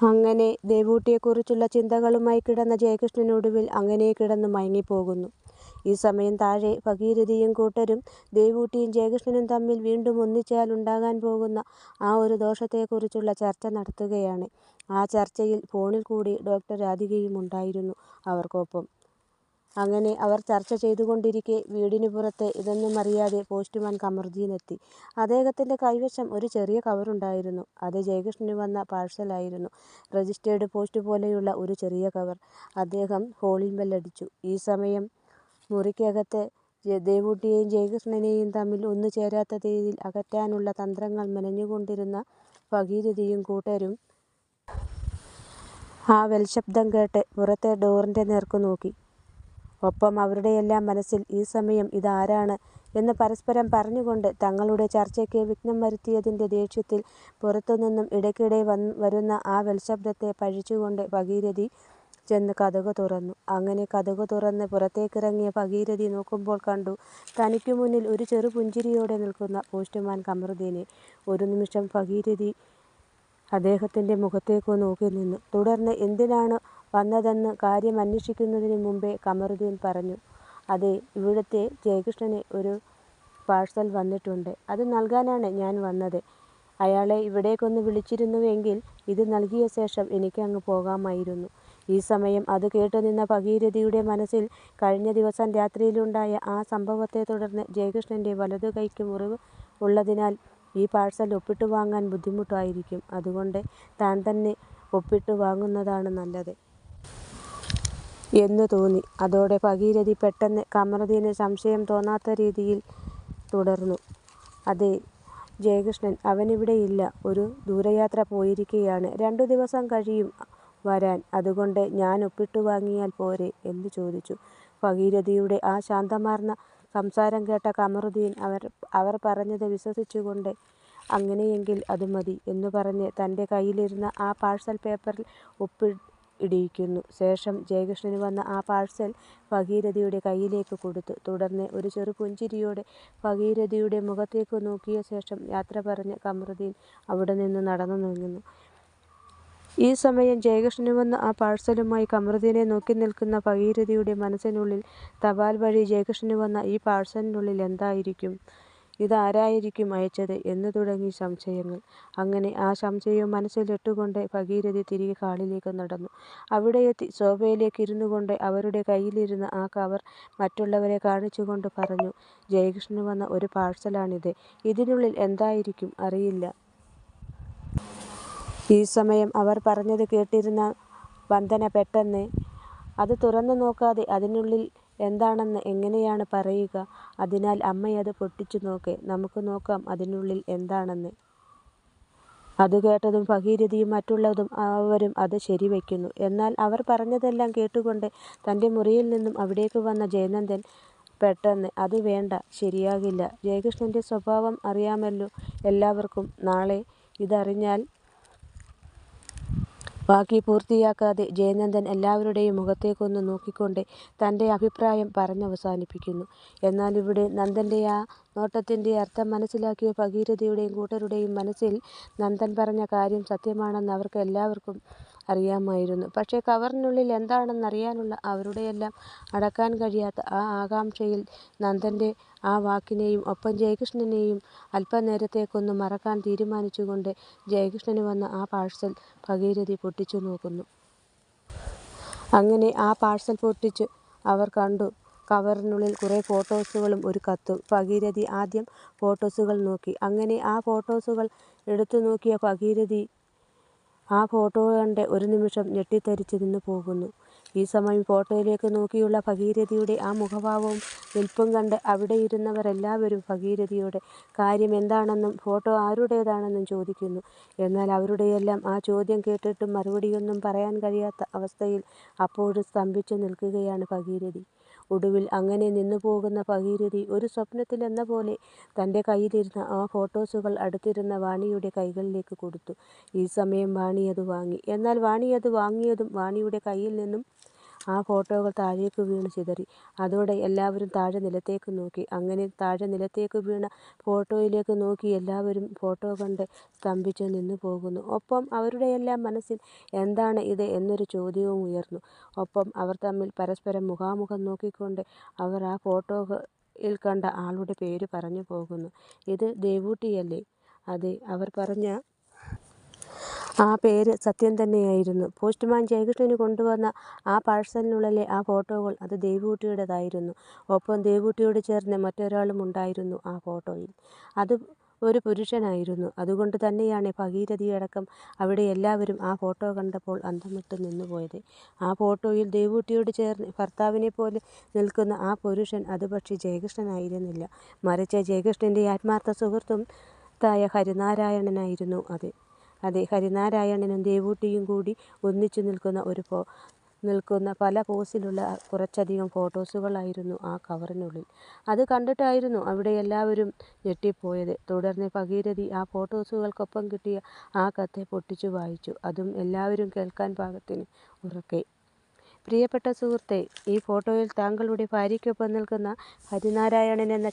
അങ്ങനെ ദേവൂട്ടിയെക്കുറിച്ചുള്ള ചിന്തകളുമായി കിടന്ന ജയകൃഷ്ണനൊടുവിൽ അങ്ങനെ കിടന്നു മയങ്ങിപ്പോകുന്നു. ഈ സമയം താഴെ ഭഗീരഥിയും കൂട്ടരും ദേവൂട്ടിയും ജയകൃഷ്ണനും തമ്മിൽ വീണ്ടും ഒന്നിച്ചാൽ ഉണ്ടാകാൻ പോകുന്ന ആ ഒരു ദോഷത്തെക്കുറിച്ചുള്ള ചർച്ച നടത്തുകയാണ്. ആ ചർച്ചയിൽ ഫോണിൽ കൂടി ഡോക്ടർ രാധികയും ഉണ്ടായിരുന്നു അവർക്കൊപ്പം. അങ്ങനെ അവർ ചർച്ച ചെയ്തുകൊണ്ടിരിക്കെ വീടിനു പുറത്ത് ഇതൊന്നുമറിയാതെ പോസ്റ്റ്മാൻ കമർജീനെത്തി. അദ്ദേഹത്തിന്റെ കൈവശം ഒരു ചെറിയ കവറുണ്ടായിരുന്നു. അത് ജയകൃഷ്ണന് വന്ന പാഴ്സലായിരുന്നു. രജിസ്റ്റേർഡ് പോസ്റ്റ് പോലെയുള്ള ഒരു ചെറിയ കവർ. അദ്ദേഹം കോളിങ് ബെൽ അടിച്ചു. ഈ സമയം മുറിക്കകത്ത് ദേവൂട്ടിയെയും ജയകൃഷ്ണനെയും തമ്മിൽ ഒന്നു ചേരാത്ത രീതിയിൽ അകറ്റാനുള്ള തന്ത്രങ്ങൾ മെനഞ്ഞുകൊണ്ടിരുന്ന ഭഗീരഥിയും കൂട്ടരും ആ വെൽശബ്ദം കേട്ട് പുറത്തെ ഡോറിന്റെ നേർക്കു നോക്കി. ഒപ്പം അവരുടെയെല്ലാം മനസ്സിൽ ഈ സമയം ഇതാരാണ് എന്ന് പരസ്പരം പറഞ്ഞുകൊണ്ട് തങ്ങളുടെ ചർച്ചയ്ക്ക് വിഘ്നം വരുത്തിയതിന്റെ ദേഷ്യത്തിൽ പുറത്തുനിന്നും ഇടയ്ക്കിടെ വരുന്ന ആ വെൽശബ്ദത്തെ പഴിച്ചുകൊണ്ട് ഭഗീരഥി ചെന്ന് കഥകു തുറന്നു. അങ്ങനെ കഥകു തുറന്ന് പുറത്തേക്കിറങ്ങിയ ഭഗീരഥി നോക്കുമ്പോൾ കണ്ടു തനിക്കു മുന്നിൽ ഒരു ചെറു പുഞ്ചിരിയോടെ നിൽക്കുന്ന പോസ്റ്റ്മാൻ കമറുദ്ദീനെ. ഒരു നിമിഷം ഭഗീരഥി അദ്ദേഹത്തിന്റെ മുഖത്തേക്കു നോക്കിനിന്നു. തുടർന്ന് എന്തിനാണ് വന്നതെന്ന് കാര്യം അന്വേഷിക്കുന്നതിനു മുമ്പേ കമറുദ്ദീൻ പറഞ്ഞു "അതെ ഇവിടുത്തെ ജയകൃഷ്ണന് ഒരു പാഴ്സൽ വന്നിട്ടുണ്ട്. അത് നൽകാനാണ് ഞാൻ വന്നത്. അയാളെ ഇവിടേക്കൊന്ന് വിളിച്ചിരുന്നുവെങ്കിൽ ഇത് നൽകിയ ശേഷം എനിക്ക് അങ്ങ് പോകാമായിരുന്നു. " ഈ സമയം അത് കേട്ടുനിന്ന ഭഗീരഥിയുടെ മനസ്സിൽ കഴിഞ്ഞ ദിവസം രാത്രിയിലുണ്ടായ ആ സംഭവത്തെ തുടർന്ന് ജയകൃഷ്ണന്റെ വലതു കൈക്ക് മുറിവ് ഉള്ളതിനാൽ ഈ പാഴ്സൽ ഒപ്പിട്ട് വാങ്ങാൻ ബുദ്ധിമുട്ടായിരിക്കും. അതുകൊണ്ട് താൻ തന്നെ ഒപ്പിട്ട് വാങ്ങുന്നതാണ് നല്ലത്. എന്നു തോന്നി. അതോടെ ഭഗീരഥി പെട്ടെന്ന് കമറുദ്ദീന് സംശയം തോന്നാത്ത രീതിയിൽ തുടർന്നു "അതെ ജയകൃഷ്ണൻ. അവനിവിടെയില്ല. ഒരു ദൂരയാത്ര പോയിരിക്കുകയാണ് രണ്ടു ദിവസം കഴിയും വരാൻ. അതുകൊണ്ട് ഞാൻ ഒപ്പിട്ടു വാങ്ങിയാൽ പോരെ? " എന്ന് ചോദിച്ചു. ഭഗീരഥിയുടെ ആ ശാന്തമാർന്ന സംസാരം കേട്ട കമറുദ്ദീൻ അവർ പറഞ്ഞത് വിശ്വസിച്ചുകൊണ്ട് "അങ്ങനെയെങ്കിൽ അത് മതി" എന്ന് പറഞ്ഞ് തന്റെ കയ്യിലിരുന്ന ആ പാഴ്സൽ പേപ്പറിൽ ഒപ്പ് ഇടിയിക്കുന്നു. ശേഷം ജയകൃഷ്ണന് വന്ന ആ പാഴ്സൽ ഭഗീരഥിയുടെ കയ്യിലേക്ക് കൊടുത്തു. തുടർന്ന് ഒരു ചെറു പുഞ്ചിരിയോടെ ഭഗീരഥിയുടെ മുഖത്തേക്ക് നോക്കിയ ശേഷം യാത്ര പറഞ്ഞ് അവിടെ നിന്ന് നടന്നു നീങ്ങുന്നു. ഈ സമയം ജയകൃഷ്ണന് വന്ന ആ പാഴ്സലുമായി കമറുദ്ദീനെ നോക്കിനിൽക്കുന്ന ഭഗീരഥിയുടെ മനസ്സിനുള്ളിൽ തപാൽ വഴി ജയകൃഷ്ണന് വന്ന ഈ പാഴ്സലിനുള്ളിൽ എന്തായിരിക്കും? ഇതാരായിരിക്കും അയച്ചത്? എന്നു തുടങ്ങി സംശയങ്ങൾ. അങ്ങനെ ആ സംശയം മനസ്സിലിട്ടുകൊണ്ട് ഭഗീരഥി തിരികെ ഹാളിലേക്ക് നടന്നു. അവിടെ എത്തി സോഫയിലേക്ക് ഇരുന്നുകൊണ്ട് അവരുടെ കയ്യിലിരുന്ന ആ കവർ മറ്റുള്ളവരെ കാണിച്ചുകൊണ്ട് പറഞ്ഞു "ജയകൃഷ്ണന് വന്ന ഒരു പാഴ്സലാണിത്. ഇതിനുള്ളിൽ എന്തായിരിക്കും അറിയില്ല. " ഈ സമയം അവർ പറഞ്ഞത് കേട്ടിരുന്ന വന്ദന പെട്ടെന്ന് "അത് തുറന്നു നോക്കാതെ അതിനുള്ളിൽ എന്താണെന്ന് എങ്ങനെയാണ് പറയുക? അതിനാൽ അമ്മയത് പൊട്ടിച്ചു നോക്ക്. നമുക്ക് നോക്കാം അതിനുള്ളിൽ എന്താണെന്ന്. " അതു കേട്ടതും ഭഗീരഥിയും മറ്റുള്ളതും അവരും അത് ശരിവയ്ക്കുന്നു. എന്നാൽ അവർ പറഞ്ഞതെല്ലാം കേട്ടുകൊണ്ട് തന്റെ മുറിയിൽ നിന്നും അവിടേക്ക് വന്ന ജയനന്ദൻ പെട്ടെന്ന് "അത് വേണ്ട. ശരിയാകില്ല. ജയകൃഷ്ണന്റെ സ്വഭാവം അറിയാമല്ലോ എല്ലാവർക്കും. നാളെ ഇതറിഞ്ഞാൽ. " വാക്യം പൂർത്തിയാക്കാതെ ജയനന്ദൻ എല്ലാവരുടെയും മുഖത്തേക്കൊന്ന് നോക്കിക്കൊണ്ട് തന്റെ അഭിപ്രായം പറഞ്ഞവസാനിപ്പിക്കുന്നു. എന്നാൽ ഇവിടെ നന്ദന്റെ ആ നോട്ടത്തിന്റെ അർത്ഥം മനസ്സിലാക്കിയ ഭഗീരഥയുടെയും കൂട്ടരുടെയും മനസ്സിൽ നന്ദൻ പറഞ്ഞ കാര്യം സത്യമാണെന്ന് അവർക്ക് എല്ലാവർക്കും അറിയാമായിരുന്നു. പക്ഷേ കവറിനുള്ളിൽ എന്താണെന്നറിയാനുള്ള അവരുടെയെല്ലാം അടക്കാൻ കഴിയാത്ത ആ ആകാംക്ഷയിൽ നന്ദന്റെ ആ വാക്കിനെയും ഒപ്പം ജയകൃഷ്ണനെയും അല്പനേരത്തേക്കൊന്ന് മറക്കാൻ തീരുമാനിച്ചുകൊണ്ട് ജയകൃഷ്ണന് വന്ന ആ പാഴ്സൽ ഭഗീരഥി പൊട്ടിച്ചു നോക്കുന്നു. അങ്ങനെ ആ പാഴ്സൽ പൊട്ടിച്ച് അവർ കണ്ടു കവറിനുള്ളിൽ കുറേ ഫോട്ടോസുകളും ഒരു കത്തും. ഭഗീരഥി ആദ്യം ഫോട്ടോസുകൾ നോക്കി. അങ്ങനെ ആ ഫോട്ടോസുകൾ എടുത്തു നോക്കിയ ഭഗീരഥി ആ ഫോട്ടോ കണ്ട് ഒരു നിമിഷം ഞെട്ടിത്തരിച്ച് നിന്നുപോകുന്നു. ഈ സമയം ഫോട്ടോയിലേക്ക് നോക്കിയുള്ള ഭഗീരഥിയുടെ ആ മുഖഭാവവും നിൽപ്പും കണ്ട് അവിടെ ഇരുന്നവരെല്ലാവരും ഭഗീരഥിയോട് കാര്യം എന്താണെന്നും ഫോട്ടോ ആരുടേതാണെന്നും ചോദിക്കുന്നു. എന്നാൽ അവരുടെയെല്ലാം ആ ചോദ്യം കേട്ടിട്ടും മറുപടിയൊന്നും പറയാൻ കഴിയാത്ത അവസ്ഥയിൽ അപ്പോഴും സ്തംഭിച്ചു നിൽക്കുകയാണ് ഭഗീരഥി. ഒടുവിൽ അങ്ങനെ നിന്നുപോകുന്ന ഭഗീരഥി ഒരു സ്വപ്നത്തിലെന്ന പോലെ തന്റെ കയ്യിലിരുന്ന ആ ഫോട്ടോസുകൾ അടുത്തിരുന്ന വാണിയുടെ കൈകളിലേക്ക് കൊടുത്തു. ഈ സമയം വാണി അത് വാങ്ങി. എന്നാൽ വാണി അത് വാങ്ങിയതും വാണിയുടെ കയ്യിൽ നിന്നും ആ ഫോട്ടോകൾ താഴേക്ക് വീണ് ചിതറി. അതോടെ എല്ലാവരും താഴെ നിലത്തേക്ക് നോക്കി. അങ്ങനെ താഴെ നിലത്തേക്ക് വീണ ഫോട്ടോയിലേക്ക് നോക്കി എല്ലാവരും ഫോട്ടോ കണ്ട് സ്തംഭിച്ച് നിന്ന് പോകുന്നു ഒപ്പം അവരുടെയെല്ലാം മനസ്സിൽ എന്താണ് ഇത് എന്നൊരു ചോദ്യവും ഉയർന്നു. ഒപ്പം അവർ തമ്മിൽ പരസ്പരം മുഖാമുഖം നോക്കിക്കൊണ്ട് അവർ ആ ഫോട്ടോയിൽ കണ്ട ആളുടെ പേര് പറഞ്ഞു പോകുന്നു "ഇത് ദേവൂട്ടിയല്ലേ? " അതെ, അവർ പറഞ്ഞ ആ പേര് സത്യം തന്നെയായിരുന്നു. പോസ്റ്റ്മാൻ ജയകൃഷ്ണന് കൊണ്ടുവന്ന ആ പാഴ്സലിനുള്ളിലെ ആ ഫോട്ടോകൾ അത് ദേവൂട്ടിയുടേതായിരുന്നു. ഒപ്പം ദേവൂട്ടിയോട് ചേർന്ന് മറ്റൊരാളും ഉണ്ടായിരുന്നു ആ ഫോട്ടോയിൽ. അത് ഒരു പുരുഷനായിരുന്നു. അതുകൊണ്ട് തന്നെയാണ് ഭഗീരഥിയടക്കം അവിടെ എല്ലാവരും ആ ഫോട്ടോ കണ്ടപ്പോൾ അന്തംവിട്ട് നിന്നുപോയത്. ആ ഫോട്ടോയിൽ ദേവൂട്ടിയോട് ചേർന്ന് ഭർത്താവിനെ പോലെ നിൽക്കുന്ന ആ പുരുഷൻ അത് പക്ഷേ ജയകൃഷ്ണനായിരുന്നില്ല. മറിച്ച് ജയകൃഷ്ണന്റെ ആത്മാർത്ഥ സുഹൃത്തും തായ ഹരിനാരായണനായിരുന്നു അത്. അതെ, ഹരിനാരായണനും ദേവൂട്ടിയും കൂടി ഒന്നിച്ചു നിൽക്കുന്ന ഒരു നിൽക്കുന്ന പല പോസിലുള്ള കുറച്ചധികം ഫോട്ടോസുകളായിരുന്നു ആ കവറിനുള്ളിൽ. അത് കണ്ടിട്ടായിരുന്നു അവിടെ എല്ലാവരും ഞെട്ടിപ്പോയത്. തുടർന്ന് ഭഗീരഥി ആ ഫോട്ടോസുകൾക്കൊപ്പം കിട്ടിയ ആ കത്ത് പൊട്ടിച്ചു വായിച്ചു. അതും എല്ലാവരും കേൾക്കാൻ പാകത്തിന് ഉറക്കെ. "പ്രിയപ്പെട്ട സുഹൃത്തെ ഈ ഫോട്ടോയിൽ താങ്കളുടെ ഭാര്യയ്ക്കൊപ്പം നിൽക്കുന്ന ഹരിനാരായണൻ എന്ന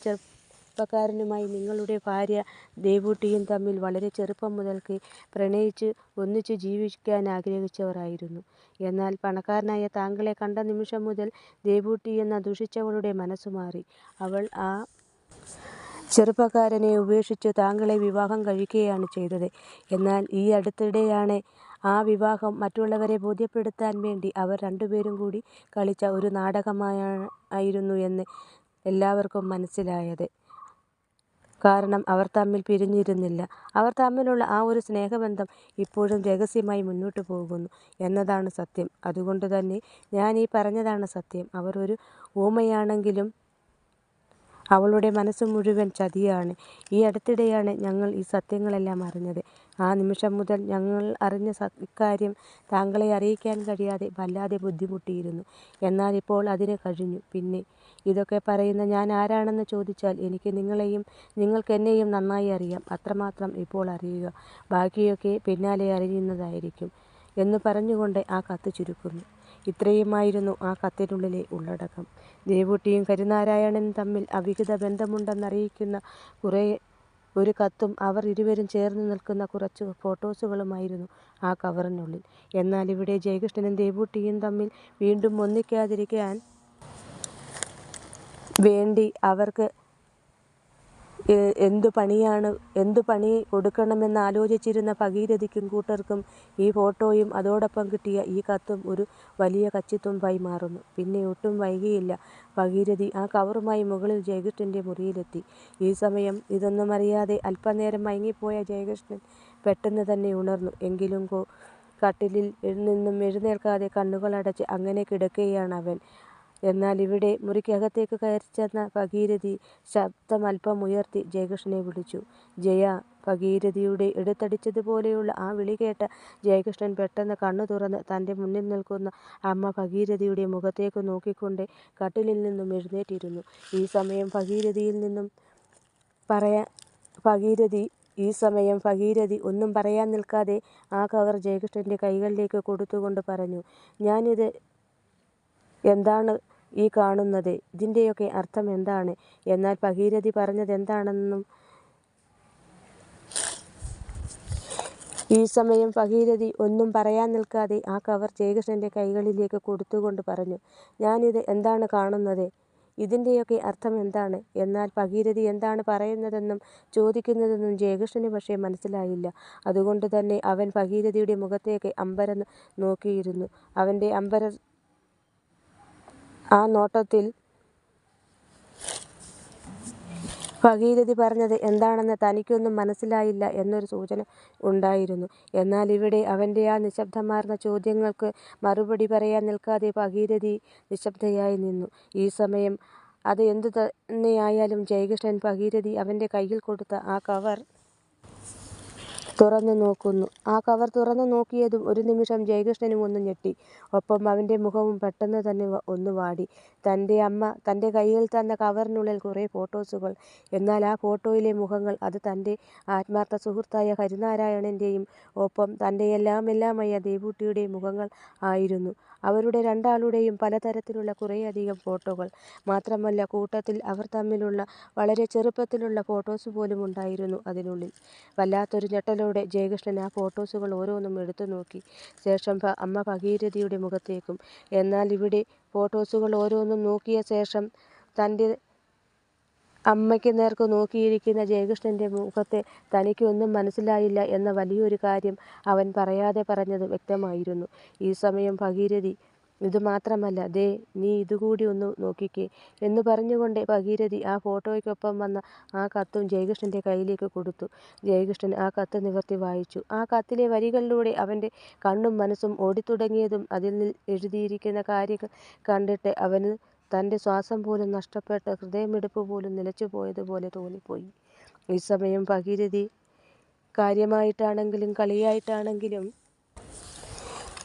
ചെറുപ്പക്കാരനുമായി നിങ്ങളുടെ ഭാര്യ ദേവൂട്ടിയും തമ്മിൽ വളരെ ചെറുപ്പം മുതൽക്കേ പ്രണയിച്ച് ഒന്നിച്ച് ജീവിക്കാൻ ആഗ്രഹിച്ചവരായിരുന്നു. എന്നാൽ പണക്കാരനായ താങ്കളെ കണ്ട നിമിഷം മുതൽ ദേവൂട്ടി എന്ന ദുഷിച്ചവളുടെ മനസ്സു മാറി. അവൾ ആ ചെറുപ്പക്കാരനെ ഉപേക്ഷിച്ച് താങ്കളെ വിവാഹം കഴിക്കുകയാണ് ചെയ്തത്. എന്നാൽ ഈ അടുത്തിടെയാണ് ആ വിവാഹം മറ്റുള്ളവരെ ബോധ്യപ്പെടുത്താൻ വേണ്ടി അവർ രണ്ടുപേരും കൂടി കളിച്ച ഒരു നാടകമായിരുന്നു എന്ന് എല്ലാവർക്കും മനസ്സിലായത്. കാരണം അവർ തമ്മിൽ പിരിഞ്ഞിരുന്നില്ല. അവർ തമ്മിലുള്ള ആ ഒരു സ്നേഹബന്ധം ഇപ്പോഴും രഹസ്യമായി മുന്നോട്ട് പോകുന്നു എന്നതാണ് സത്യം. അതുകൊണ്ട് തന്നെ ഞാൻ ഈ പറഞ്ഞതാണ് സത്യം. അവർ ഒരു ഊമയാണെങ്കിലും അവളുടെ മനസ്സ് മുഴുവൻ ചതിയാണ്. ഈ അടുത്തിടെയാണ് ഞങ്ങൾ ഈ സത്യങ്ങളെല്ലാം അറിഞ്ഞത്. ആ നിമിഷം മുതൽ ഞങ്ങൾ അറിഞ്ഞ ഇക്കാര്യം താങ്കളെ അറിയിക്കാൻ കഴിയാതെ വല്ലാതെ ബുദ്ധിമുട്ടിയിരുന്നു. എന്നാൽ ഇപ്പോൾ അതിന് കഴിഞ്ഞു. പിന്നെ ഇതൊക്കെ പറയുന്ന ഞാൻ ആരാണെന്ന് ചോദിച്ചാൽ എനിക്ക് നിങ്ങളെയും നിങ്ങൾക്കെന്നെയും നന്നായി അറിയാം. അത്രമാത്രം ഇപ്പോൾ അറിയുക. ബാക്കിയൊക്കെ പിന്നാലെ അറിയുന്നതായിരിക്കും " എന്ന് പറഞ്ഞുകൊണ്ട് ആ കത്ത് ചുരുക്കുന്നു. ഇത്രയുമായിരുന്നു ആ കത്തിനുള്ളിലെ ഉള്ളടക്കം. ദേവൂട്ടിയും കരുനാരായണനും തമ്മിൽ അവിഹിത ബന്ധമുണ്ടെന്നറിയിക്കുന്ന കുറേ ഒരു കത്തും അവർ ഇരുവരും ചേർന്ന് നിൽക്കുന്ന കുറച്ച് ഫോട്ടോസുകളുമായിരുന്നു ആ കവറിനുള്ളിൽ. എന്നാൽ ഇവിടെ ജയകൃഷ്ണനും ദേവൂട്ടിയും തമ്മിൽ വീണ്ടും ഒന്നിക്കാതിരിക്കാൻ വേണ്ടി അവർക്ക് എന്തു പണിയാണ് എന്തു പണി കൊടുക്കണമെന്ന് ആലോചിച്ചിരുന്ന ഭഗീരഥിക്കും കൂട്ടർക്കും ഈ ഫോട്ടോയും അതോടൊപ്പം കിട്ടിയ ഈ കത്തും ഒരു വലിയ കച്ചിത്തുമ്പായി മാറുന്നു. പിന്നെ ഒട്ടും വൈകിയില്ല ഭഗീരഥി ആ കവറുമായി മുകളിൽ ജയകൃഷ്ണന്റെ മുറിയിലെത്തി. ഈ സമയം ഇതൊന്നും അറിയാതെ അല്പനേരം മയങ്ങിപ്പോയ ജയകൃഷ്ണൻ പെട്ടെന്ന് തന്നെ ഉണർന്നു. എങ്കിലും കട്ടിലിൽ നിന്നും എഴുന്നേൽക്കാതെ കണ്ണുകളടച്ച് അങ്ങനെ കിടക്കുകയാണവൻ. എന്നാൽ ഇവിടെ മുറിക്കകത്തേക്ക് കയറി ചെന്ന ഭഗീരഥി ശബ്ദമല്പം ഉയർത്തി ജയകൃഷ്ണനെ വിളിച്ചു. ജയ " ഭഗീരഥിയുടെ എടുത്തടിച്ചതുപോലെയുള്ള ആ വിളി കേട്ട ജയകൃഷ്ണൻ പെട്ടെന്ന് കണ്ണു തുറന്ന് തന്റെ മുന്നിൽ നിൽക്കുന്ന അമ്മ ഭഗീരഥിയുടെ മുഖത്തേക്ക് നോക്കിക്കൊണ്ട് കട്ടിലിൽ നിന്നും എഴുന്നേറ്റിരുന്നു. ഈ സമയം ഭഗീരഥിയിൽ നിന്നും പറയാ ഭഗീരഥി ഈ സമയം ഭഗീരഥി ഒന്നും പറയാൻ നിൽക്കാതെ ആ കവർ ജയകൃഷ്ണന്റെ കൈകളിലേക്ക് കൊടുത്തുകൊണ്ട് പറഞ്ഞു. "ഞാനിത് എന്താണ് ഈ കാണുന്നത്? ഇതിന്റെയൊക്കെ അർത്ഥം എന്താണ്? " എന്നാൽ ഭഗീരഥി പറഞ്ഞതെന്താണെന്നും ഈ സമയം ഭഗീരഥി ഒന്നും പറയാൻ നിൽക്കാതെ ആ കവർ ജയകൃഷ്ണന്റെ കൈകളിലേക്ക് കൊടുത്തുകൊണ്ട് പറഞ്ഞു. "ഞാനിത് എന്താണ് കാണുന്നത്? ഇതിന്റെയൊക്കെ അർത്ഥം എന്താണ്? " എന്നാൽ ഭഗീരഥി എന്താണ് പറയുന്നതെന്നും ചോദിക്കുന്നതെന്നും ജയകൃഷ്ണന് പക്ഷേ മനസ്സിലായില്ല. അതുകൊണ്ട് തന്നെ അവൻ ഭഗീരഥിയുടെ മുഖത്തേക്ക് അമ്പരന്ന് നോക്കിയിരുന്നു. അവന്റെ ആ നോട്ടത്തിൽ ഭഗീരഥി പറഞ്ഞത് എന്താണെന്ന് തനിക്കൊന്നും മനസ്സിലായില്ല എന്നൊരു സൂചന ഉണ്ടായിരുന്നു. എന്നാൽ ഇവിടെ അവന്റെ ആ നിശബ്ദമാർന്ന ചോദ്യങ്ങൾക്ക് മറുപടി പറയാൻ നിൽക്കാതെ ഭഗീരഥി നിശബ്ദയായി നിന്നു. ഈ സമയം അത് എന്തു തന്നെയായാലും ജയകൃഷ്ണൻ ഭഗീരഥി അവന്റെ കയ്യിൽ കൊടുത്ത ആ കവർ തുറന്നു നോക്കുന്നു. ആ കവർ തുറന്നു നോക്കിയതും ഒരു നിമിഷം ജയകൃഷ്ണനും ഒന്ന് ഞെട്ടി. ഒപ്പം അവന്റെ മുഖവും പെട്ടെന്ന് തന്നെ ഒന്ന് വാടി. തന്റെ അമ്മ തന്റെ കയ്യിൽ തന്ന കവറിനുള്ളിൽ കുറേ ഫോട്ടോസുകൾ. എന്നാൽ ആ ഫോട്ടോയിലെ മുഖങ്ങൾ അത് തന്റെ ആത്മാർത്ഥ സുഹൃത്തായ ഹരിനാരായണന്റെയും ഒപ്പം തന്റെ എല്ലാം എല്ലാമായ ദേവൂട്ടിയുടെയും മുഖങ്ങൾ ആയിരുന്നു. അവരുടെ രണ്ടാളുടെയും പലതരത്തിലുള്ള കുറേയധികം ഫോട്ടോകൾ. മാത്രമല്ല കൂട്ടത്തിൽ അവർ തമ്മിലുള്ള വളരെ ചെറുപ്പത്തിലുള്ള ഫോട്ടോസ് പോലും ഉണ്ടായിരുന്നു അതിനുള്ളിൽ. വല്ലാത്തൊരു ഞെട്ടലോടെ ജയകൃഷ്ണൻ ആ ഫോട്ടോസുകൾ ഓരോന്നും എടുത്തു നോക്കി. ശേഷം അമ്മ ഭഗീരഥിയുടെ മുഖത്തേക്കും. എന്നാൽ ഇവിടെ ഫോട്ടോസുകൾ ഓരോന്നും നോക്കിയ ശേഷം തന്റെ അമ്മയ്ക്ക് നേർക്ക് നോക്കിയിരിക്കുന്ന ജയകൃഷ്ണന്റെ മുഖത്തെ തനിക്ക് ഒന്നും മനസ്സിലായില്ല എന്ന വലിയൊരു കാര്യം അവൻ പറയാതെ പറഞ്ഞത് വ്യക്തമായിരുന്നു. ഈ സമയം ഭഗീരഥി "ഇത് മാത്രമല്ല, ദേ നീ ഇതുകൂടി ഒന്ന് നോക്കിക്കേ" എന്ന് പറഞ്ഞുകൊണ്ട് ഭഗീരഥി ആ ഫോട്ടോയ്ക്കൊപ്പം വന്ന ആ കത്തും ജയകൃഷ്ണന്റെ കയ്യിലേക്ക് കൊടുത്തു. ജയകൃഷ്ണൻ ആ കത്ത് നിവർത്തി വായിച്ചു. ആ കത്തിലെ വരികളിലൂടെ അവന്റെ കണ്ണും മനസ്സും ഓടിത്തുടങ്ങിയതും അതിൽ എഴുതിയിരിക്കുന്ന കാര്യങ്ങൾ കണ്ടിട്ട് അവന് തന്റെ ശ്വാസം പോലും നഷ്ടപ്പെട്ട് ഹൃദയമിടിപ്പ് പോലും നിലച്ചുപോയതുപോലെ തോന്നിപ്പോയി. ഈ സമയം ഭഗീരഥി കാര്യമായിട്ടാണെങ്കിലും കളിയായിട്ടാണെങ്കിലും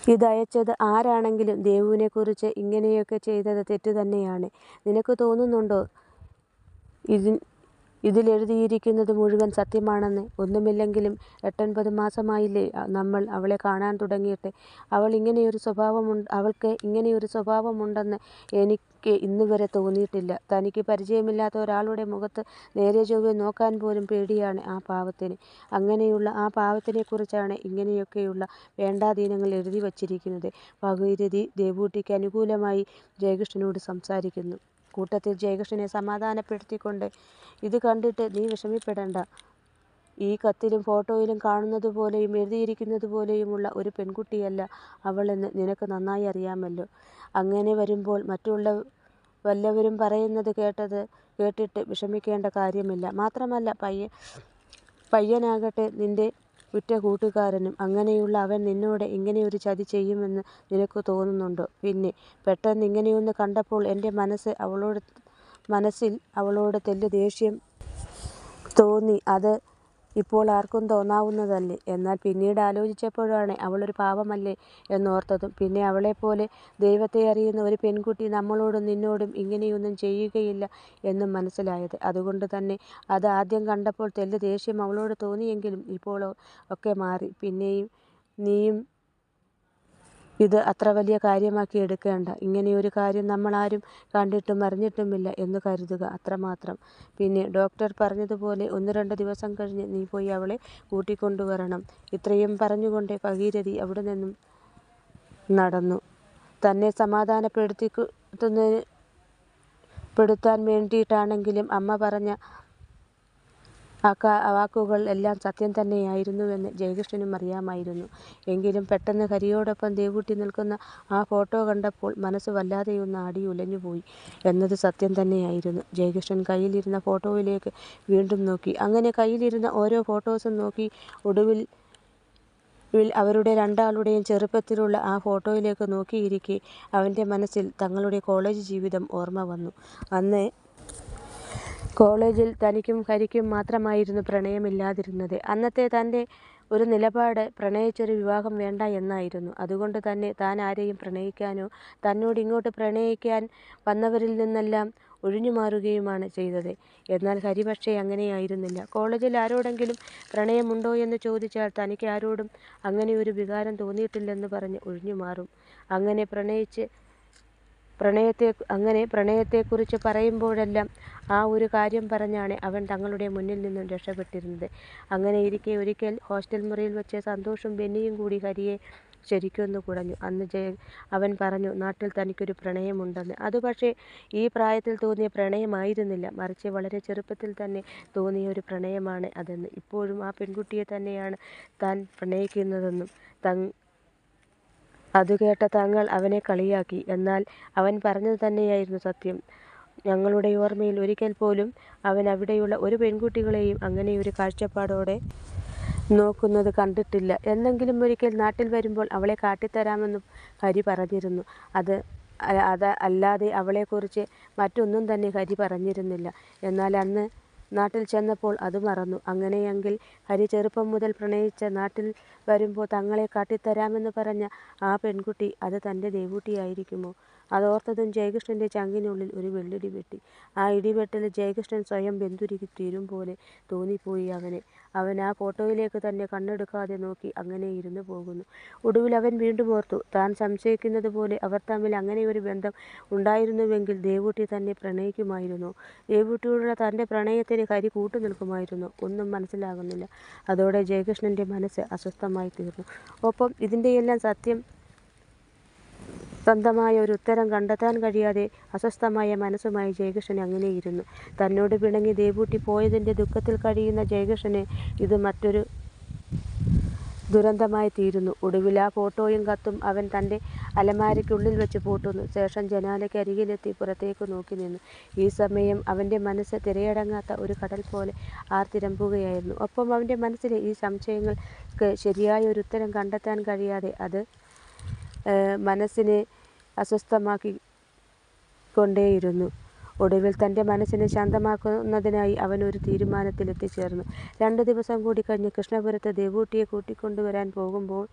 ഇതയച്ചത് ആരാണെങ്കിലും ദേവുവിനെക്കുറിച്ച് ഇങ്ങനെയൊക്കെ ചെയ്തത് തെറ്റ് തന്നെയാണ്. നിനക്ക് തോന്നുന്നുണ്ടോ ഇതിലെഴുതിയിരിക്കുന്നത് മുഴുവൻ സത്യമാണെന്ന്? ഒന്നുമില്ലെങ്കിലും എട്ടൊൻപത് മാസമായില്ലേ നമ്മൾ അവളെ കാണാൻ തുടങ്ങിയിട്ട്. അവൾ ഇങ്ങനെയൊരു അവൾക്ക് ഇങ്ങനെയൊരു സ്വഭാവമുണ്ടെന്ന് എനിക്ക് ഇന്നുവരെ തോന്നിയിട്ടില്ല. തനിക്ക് പരിചയമില്ലാത്ത ഒരാളുടെ മുഖത്ത് നേരെചൊവ്വേ നോക്കാൻ പോലും പേടിയാണ് ആ പാവത്തിന്. അങ്ങനെയുള്ള ആ പാവത്തിനെക്കുറിച്ചാണ് ഇങ്ങനെയൊക്കെയുള്ള വേണ്ടാദീനങ്ങൾ എഴുതി വച്ചിരിക്കുന്നത്. ഭഗീരഥി ദേവൂട്ടിക്ക് അനുകൂലമായി ജയകൃഷ്ണനോട് സംസാരിക്കുന്നു. കൂട്ടത്തിൽ ജയകൃഷ്ണനെ സമാധാനപ്പെടുത്തിക്കൊണ്ട് "ഇത് കണ്ടിട്ട് നീ വിഷമിപ്പെടേണ്ട ഈ കത്തിലും ഫോട്ടോയിലും കാണുന്നത് പോലെയും എഴുതിയിരിക്കുന്നത് പോലെയുമുള്ള ഒരു പെൺകുട്ടിയല്ല അവളെന്ന് നിനക്ക് നന്നായി അറിയാമല്ലോ. അങ്ങനെ വരുമ്പോൾ മറ്റുള്ള വല്ലവരും പറയുന്നത് കേട്ടത് കേട്ടിട്ട് വിഷമിക്കേണ്ട കാര്യമില്ല. മാത്രമല്ല പയ്യ പയ്യനാകട്ടെ നിന്റെ ഉറ്റ കൂട്ടുകാരനും. അങ്ങനെയുള്ള അവൻ നിന്നോട് ഇങ്ങനെയൊരു ചതി ചെയ്യുമെന്ന് നിനക്ക് തോന്നുന്നുണ്ടോ? പിന്നെ പെട്ടെന്ന് ഇങ്ങനെയൊന്ന് കണ്ടപ്പോൾ എന്റെ മനസ്സ് അവളോട് മനസ്സിൽ അവളോട് തെല്ല് ദേഷ്യം തോന്നി. അത് ഇപ്പോൾ ആർക്കും തോന്നാവുന്നതല്ലേ. എന്നാൽ പിന്നീട് ആലോചിച്ചപ്പോഴാണ് അവളൊരു പാവമല്ലേ എന്നോർത്തതും പിന്നെ അവളെപ്പോലെ ദൈവത്തെ അറിയുന്ന ഒരു പെൺകുട്ടി നമ്മളോടും നിന്നോടും ഇങ്ങനെയൊന്നും ചെയ്യുകയില്ല എന്നും മനസ്സിലായത്. അതുകൊണ്ട് തന്നെ അത് ആദ്യം കണ്ടപ്പോൾ തെല്ല് ദേഷ്യം അവളോട് തോന്നിയെങ്കിലും ഇപ്പോൾ ഒക്കെ മാറി. പിന്നെയും നീയും ഇത് അത്ര വലിയ കാര്യമാക്കി എടുക്കേണ്ട. ഇങ്ങനെയൊരു കാര്യം നമ്മളാരും കണ്ടിട്ടും അറിഞ്ഞിട്ടുമില്ല എന്ന് കരുതുക, അത്രമാത്രം. പിന്നെ ഡോക്ടർ പറഞ്ഞതുപോലെ ഒന്ന് രണ്ട് ദിവസം കഴിഞ്ഞ് നീ പോയി അവളെ കൂട്ടിക്കൊണ്ടുവരണം. ഇത്രയും പറഞ്ഞുകൊണ്ട് ഭഗീരഥി അവിടെ നിന്നും നടന്നു. തന്നെ സമാധാനപ്പെടുത്തി പെടുത്താൻ വേണ്ടിയിട്ടാണെങ്കിലും അമ്മ പറഞ്ഞ ആ വാക്കുകൾ എല്ലാം സത്യം തന്നെയായിരുന്നുവെന്ന് ജയകൃഷ്ണനും അറിയാമായിരുന്നു. എങ്കിലും പെട്ടെന്ന് ഹരിയോടൊപ്പം ദേവൂട്ടി നിൽക്കുന്ന ആ ഫോട്ടോ കണ്ടപ്പോൾ മനസ്സ് വല്ലാതെയൊന്ന് ആടി ഉലഞ്ഞുപോയി എന്നത് സത്യം തന്നെയായിരുന്നു. ജയകൃഷ്ണൻ കയ്യിലിരുന്ന ഫോട്ടോയിലേക്ക് വീണ്ടും നോക്കി. അങ്ങനെ കയ്യിലിരുന്ന ഓരോ ഫോട്ടോസും നോക്കി ഒടുവിൽ അവരുടെ രണ്ടാളുടെയും ചെറുപ്പത്തിലുള്ള ആ ഫോട്ടോയിലേക്ക് നോക്കിയിരിക്കെ അവന്റെ മനസ്സിൽ തങ്ങളുടെ കോളേജ് ജീവിതം ഓർമ്മ വന്നു. അന്ന് കോളേജിൽ തനിക്കും ഹരിക്കും മാത്രമായിരുന്നു പ്രണയമില്ലാതിരുന്നത്. അന്നത്തെ തന്റെ ഒരു നിലപാട് പ്രണയിച്ചൊരു വിവാഹം വേണ്ട എന്നായിരുന്നു. അതുകൊണ്ട് തന്നെ താൻ ആരെയും പ്രണയിക്കാനോ തന്നോട് ഇങ്ങോട്ട് പ്രണയിക്കാൻ വന്നവരിൽ നിന്നെല്ലാം ഒഴിഞ്ഞു മാറുകയുമാണ് ചെയ്തത്. എന്നാൽ ഹരി പക്ഷേ അങ്ങനെയായിരുന്നില്ല. കോളേജിൽ ആരോടെങ്കിലും പ്രണയമുണ്ടോ എന്ന് ചോദിച്ചാൽ തനിക്ക് ആരോടും അങ്ങനെ ഒരു വികാരം തോന്നിയിട്ടില്ലെന്ന് പറഞ്ഞ് ഒഴിഞ്ഞു മാറും അങ്ങനെ പ്രണയത്തെക്കുറിച്ച് പറയുമ്പോഴെല്ലാം ആ ഒരു കാര്യം പറഞ്ഞാണ് അവൻ തങ്ങളുടെ മുന്നിൽ നിന്നും രക്ഷപ്പെട്ടിരുന്നത്. അങ്ങനെ ഇരിക്കെ ഒരിക്കൽ ഹോസ്റ്റൽ മുറിയിൽ വെച്ച് സന്തോഷം ബെന്നിയും കൂടി ഹരിയെ ശരിക്കൊന്ന് കുടഞ്ഞു. അന്ന് ജയ അവൻ പറഞ്ഞു നാട്ടിൽ തനിക്കൊരു പ്രണയമുണ്ടെന്ന്. അത് പക്ഷേ ഈ പ്രായത്തിൽ തോന്നിയ പ്രണയമായിരുന്നില്ല. മറിച്ച് വളരെ ചെറുപ്പത്തിൽ തന്നെ തോന്നിയ ഒരു പ്രണയമാണ് അതെന്ന് ഇപ്പോഴും ആ പെൺകുട്ടിയെ തന്നെയാണ് താൻ പ്രണയിക്കുന്നതെന്നും. അതുകേട്ട തങ്ങൾ അവനെ കളിയാക്കി. എന്നാൽ അവൻ പറഞ്ഞത് തന്നെയായിരുന്നു സത്യം. ഞങ്ങളുടെ ഓർമ്മയിൽ ഒരിക്കൽ പോലും അവൻ അവിടെയുള്ള ഒരു പെൺകുട്ടികളെയും അങ്ങനെയൊരു കാഴ്ചപ്പാടോടെ നോക്കുന്നത് കണ്ടിട്ടില്ല. എന്നെങ്കിലും ഒരിക്കൽ നാട്ടിൽ വരുമ്പോൾ അവളെ കാട്ടിത്തരാമെന്നും ഹരി പറഞ്ഞിരുന്നു. അല്ലാതെ അവളെക്കുറിച്ച് മറ്റൊന്നും തന്നെ ഹരി പറഞ്ഞിരുന്നില്ല. എന്നാൽ അന്ന് നാട്ടിൽ ചെന്നപ്പോൾ അത് മറന്നു. അങ്ങനെയെങ്കിൽ ഹരി ചെറുപ്പം മുതൽ പ്രണയിച്ച നാട്ടിൽ വരുമ്പോൾ തങ്ങളെ കാട്ടിത്തരാമെന്ന് പറഞ്ഞ ആ പെൺകുട്ടി അത് തന്റെ ദേവൂട്ടിയായിരിക്കുമോ? അതോർത്തതും ജയകൃഷ്ണന്റെ ചങ്കിനുള്ളിൽ ഒരു വെള്ളിടി വെട്ടി. ആ ഇടിവെട്ടിൽ ജയകൃഷ്ണൻ സ്വയം വെന്തുരുകിത്തീരും പോലെ തോന്നിപ്പോയി അവനെ അവൻ ആ ഫോട്ടോയിലേക്ക് തന്നെ കണ്ണെടുക്കാതെ നോക്കി അങ്ങനെ ഇരുന്നു പോകുന്നു. ഒടുവിൽ അവൻ വീണ്ടും ഓർത്തു. താൻ സംശയിക്കുന്നതുപോലെ അവർ തമ്മിൽ അങ്ങനെ ഒരു ബന്ധം ഉണ്ടായിരുന്നുവെങ്കിൽ ദേവൂട്ടി തന്നെ പ്രണയിക്കുമായിരുന്നോ? ദേവൂട്ടിയോടുള്ള തന്റെ പ്രണയത്തിന് ഹരി കൂട്ടുനിൽക്കുമായിരുന്നോ? ഒന്നും മനസ്സിലാകുന്നില്ല. അതോടെ ജയകൃഷ്ണന്റെ മനസ്സ് അസ്വസ്ഥമായി തീർന്നു ഒപ്പം ഇതിന്റെയെല്ലാം സത്യസന്ധമായ ഒരു ഉത്തരം കണ്ടെത്താൻ കഴിയാതെ അസ്വസ്ഥമായ മനസ്സുമായി ജയകൃഷ്ണൻ അങ്ങനെയിരുന്നു. തന്നോട് പിണങ്ങി ദേവൂട്ടി പോയതിന്റെ ദുഃഖത്തിൽ കഴിയുന്ന ജയകൃഷ്ണന് ഇത് മറ്റൊരു ദുരന്തമായി തീരുന്നു ഒടുവിൽ ആ ഫോട്ടോയും കത്തും അവൻ തന്റെ അലമാരയ്ക്കുള്ളിൽ വെച്ച് പൂട്ടുന്നു. ശേഷം ജനാലയ്ക്കരികിലെത്തി പുറത്തേക്ക് നോക്കി നിന്നു. ഈ സമയം അവന്റെ മനസ്സ് തിരയടങ്ങാത്ത ഒരു കടൽ പോലെ ആർത്തിരമ്പുകയായിരുന്നു. ഒപ്പം അവന്റെ മനസ്സിലെ ഈ സംശയങ്ങൾക്ക് ശരിയായ ഒരു ഉത്തരം കണ്ടെത്താൻ കഴിയാതെ അത് മനസ്സിനെ അസ്വസ്ഥമാക്കിക്കൊണ്ടേയിരുന്നു. ഒടുവിൽ തന്റെ മനസ്സിനെ ശാന്തമാക്കുന്നതിനായി അവൻ ഒരു തീരുമാനത്തിലെത്തിച്ചേർന്നു. രണ്ട് ദിവസം കൂടി കഴിഞ്ഞ് കൃഷ്ണപുരത്തെ ദേവൂട്ടിയെ കൂട്ടിക്കൊണ്ടുവരാൻ പോകുമ്പോൾ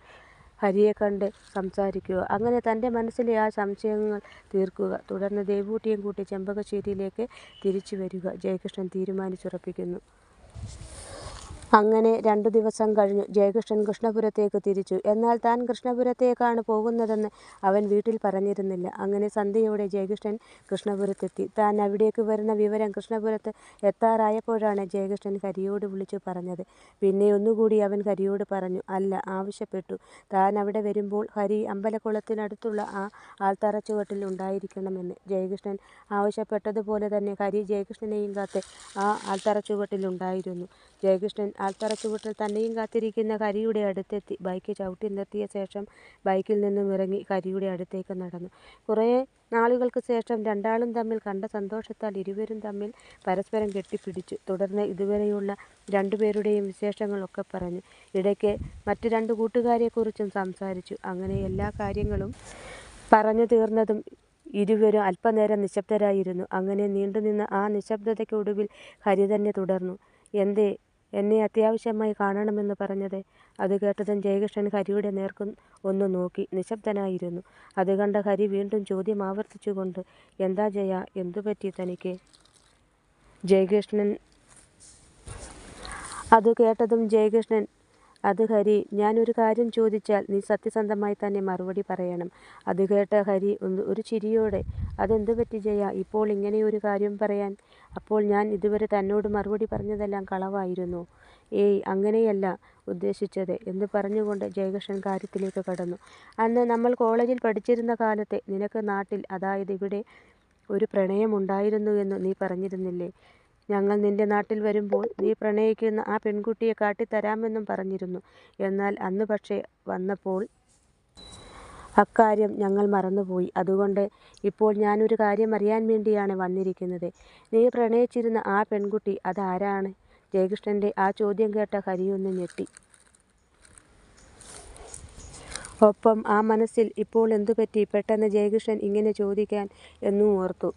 ഹരിയെ കണ്ട് സംസാരിക്കുക. അങ്ങനെ തന്റെ മനസ്സിലെ ആ സംശയങ്ങൾ തീർക്കുക. തുടർന്ന് ദേവൂട്ടിയും കൂട്ടി ചെമ്പകശ്ശേരിയിലേക്ക് തിരിച്ചു വരിക ജയകൃഷ്ണൻ തീരുമാനിച്ചുറപ്പിക്കുന്നു. അങ്ങനെ രണ്ടു ദിവസം കഴിഞ്ഞു. ജയകൃഷ്ണൻ കൃഷ്ണപുരത്തേക്ക് തിരിച്ചു. എന്നാൽ താൻ കൃഷ്ണപുരത്തേക്കാണ് പോകുന്നതെന്ന് അവൻ വീട്ടിൽ പറഞ്ഞിരുന്നില്ല. അങ്ങനെ സന്ധ്യയോടെ ജയകൃഷ്ണൻ കൃഷ്ണപുരത്തെത്തി. താൻ അവിടേക്ക് വരുന്ന വിവരം കൃഷ്ണപുരത്ത് എത്താറായപ്പോഴാണ് ജയകൃഷ്ണൻ ഹരിയോട് വിളിച്ചു പറഞ്ഞത്. പിന്നെ ഒന്നുകൂടി അവൻ ഹരിയോട് പറഞ്ഞു, അല്ല ആവശ്യപ്പെട്ടു. താൻ അവിടെ വരുമ്പോൾ ഹരി അമ്പലക്കുളത്തിനടുത്തുള്ള ആ ആൾത്തറച്ചുവട്ടിൽ ഉണ്ടായിരിക്കണമെന്ന്. ജയകൃഷ്ണൻ ആവശ്യപ്പെട്ടതുപോലെ തന്നെ ഹരി ജയകൃഷ്ണനെയും കാത്ത് ആ ആൽത്തറച്ചുവട്ടിലുണ്ടായിരുന്നു. ജയകൃഷ്ണൻ ആൽത്തറച്ചുവട്ടിൽ തന്നെയും കാത്തിരിക്കുന്ന കരിയുടെ അടുത്തെത്തി. ബൈക്ക് ചവിട്ടി നിർത്തിയ ശേഷം ബൈക്കിൽ നിന്നും ഇറങ്ങി കരിയുടെ അടുത്തേക്ക് നടന്നു. കുറേ നാളുകൾക്ക് ശേഷം രണ്ടാളും തമ്മിൽ കണ്ട സന്തോഷത്താൽ ഇരുവരും തമ്മിൽ പരസ്പരം കെട്ടിപ്പിടിച്ചു. തുടർന്ന് ഇതുവരെയുള്ള രണ്ടുപേരുടെയും വിശേഷങ്ങളൊക്കെ പറഞ്ഞു. ഇടയ്ക്ക് മറ്റു രണ്ട് കൂട്ടുകാരെക്കുറിച്ചും സംസാരിച്ചു. അങ്ങനെ എല്ലാ കാര്യങ്ങളും പറഞ്ഞു തീർന്നതും ഇരുവരും അല്പനേരം നിശബ്ദരായിരുന്നു അങ്ങനെ നീണ്ടുനിന്ന ആ നിശബ്ദതയ്ക്കൊടുവിൽ ഹരി തന്നെ തുടർന്നു, എന്തേ എന്നെ അത്യാവശ്യമായി കാണണമെന്ന് പറഞ്ഞത്? അത് കേട്ടതും ജയകൃഷ്ണൻ ഹരിയുടെ നേർക്ക് ഒന്ന് നോക്കി നിശബ്ദനായിരുന്നു അത് കണ്ട ഹരി വീണ്ടും ചോദ്യം ആവർത്തിച്ചുകൊണ്ട്, എന്താ ജയാ, എന്തുപറ്റി തനിക്ക്? ജയകൃഷ്ണൻ അത് കേട്ടതും ജയകൃഷ്ണൻ അത് ഹരി, ഞാനൊരു കാര്യം ചോദിച്ചാൽ നീ സത്യസന്ധമായി തന്നെ മറുപടി പറയണം. അത് കേട്ട ഹരി ഒന്ന് ഒരു ചിരിയോടെ, അതെന്തുപറ്റി ചെയ്യാം ഇപ്പോൾ ഇങ്ങനെ ഒരു കാര്യം പറയാൻ? അപ്പോൾ ഞാൻ ഇതുവരെ തന്നോട് മറുപടി പറഞ്ഞതെല്ലാം കളവായിരുന്നു ഏയ് അങ്ങനെയല്ല ഉദ്ദേശിച്ചത് എന്ന് പറഞ്ഞുകൊണ്ട് ജയകൃഷ്ണൻ കാര്യത്തിലേക്ക് കടന്നു. അന്ന് നമ്മൾ കോളേജിൽ പഠിച്ചിരുന്ന കാലത്തെ നിനക്ക് നാട്ടിൽ, അതായത് ഇവിടെ ഒരു പ്രണയമുണ്ടായിരുന്നു എന്ന് നീ പറഞ്ഞിരുന്നില്ലേ? ഞങ്ങൾ നിന്റെ നാട്ടിൽ വരുമ്പോൾ നീ പ്രണയിക്കുന്ന ആ പെൺകുട്ടിയെ കാട്ടിത്തരാമെന്നും പറഞ്ഞിരുന്നു. എന്നാൽ അന്ന് പക്ഷേ വന്നപ്പോൾ അക്കാര്യം ഞങ്ങൾ മറന്നുപോയി. അതുകൊണ്ട് ഇപ്പോൾ ഞാനൊരു കാര്യം അറിയാൻ വേണ്ടിയാണ് വന്നിരിക്കുന്നത്. നീ പ്രണയിച്ചിരുന്ന ആ പെൺകുട്ടി അതാരാണ്? ജയകൃഷ്ണന്റെ ആ ചോദ്യം കേട്ട ഹരിയൊന്ന് ഞെട്ടി. ഒപ്പം ആ മനസ്സിൽ ഇപ്പോൾ എന്തുപറ്റി പെട്ടെന്ന് ജയകൃഷ്ണൻ ഇങ്ങനെ ചോദിക്കാൻ എന്നും ഓർത്തു.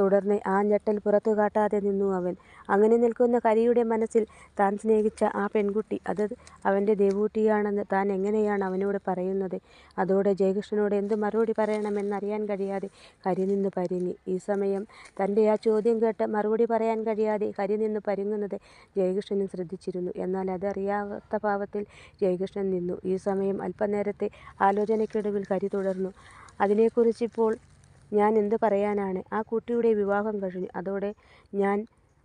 തുടർന്ന് ആ ഞെട്ടൽ പുറത്തു കാട്ടാതെ നിന്നു അവൻ. അങ്ങനെ നിൽക്കുന്ന കരിയുടെ മനസ്സിൽ താൻ സ്നേഹിച്ച ആ പെൺകുട്ടി അത് അവന്റെ ദേവൂട്ടിയാണെന്ന് താൻ എങ്ങനെയാണ് അവനോട് പറയുന്നത്? അതോടെ ജയകൃഷ്ണനോട് എന്ത് മറുപടി പറയണമെന്നറിയാൻ കഴിയാതെ കരി നിന്ന് പരുങ്ങി. ഈ സമയം തന്റെ ആ ചോദ്യം കേട്ട് മറുപടി പറയാൻ കഴിയാതെ കരി നിന്ന് പരുങ്ങുന്നത് ജയകൃഷ്ണനും ശ്രദ്ധിച്ചിരുന്നു. എന്നാൽ അതറിയാത്ത ഭാവത്തിൽ ജയകൃഷ്ണൻ നിന്നു. ഈ സമയം അല്പനേരത്തെ ആലോചനയ്ക്കൊടുവിൽ കരി തുടർന്നു, അതിനെക്കുറിച്ചിപ്പോൾ ഞാൻ എന്ത് പറയാനാണ്? ആ കുട്ടിയുടെ വിവാഹം കഴിഞ്ഞു. അതോടെ ഞാൻ